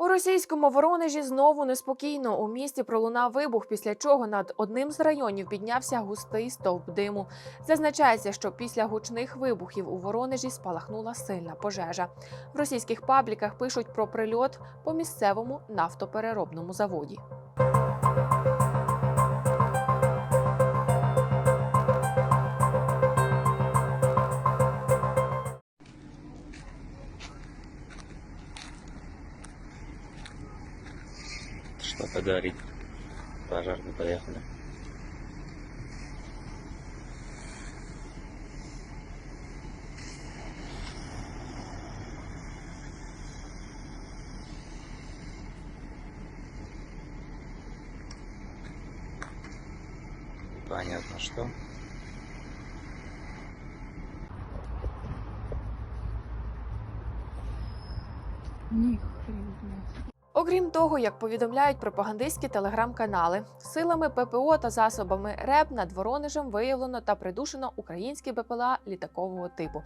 У російському Воронежі знову неспокійно. У місті пролунав вибух, після чого над одним з районів піднявся густий стовп диму. Зазначається, що після гучних вибухів у Воронежі спалахнула сильна пожежа. В російських пабліках пишуть про прильот по місцевому нафтопереробному заводі. Что-то горит. Пожарные поехали. Понятно что. Окрім того, як повідомляють пропагандистські телеграм-канали, силами ППО та засобами РЕБ над Воронежем виявлено та придушено українські БПЛА літакового типу.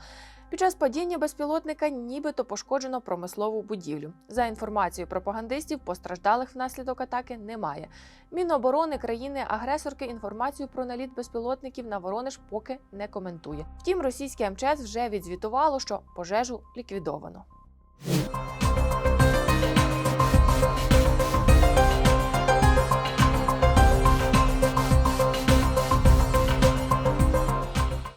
Під час падіння безпілотника нібито пошкоджено промислову будівлю. За інформацією пропагандистів, постраждалих внаслідок атаки немає. Міноборони країни-агресорки інформацію про наліт безпілотників на Воронеж поки не коментує. Втім, російське МЧС вже відзвітувало, що пожежу ліквідовано.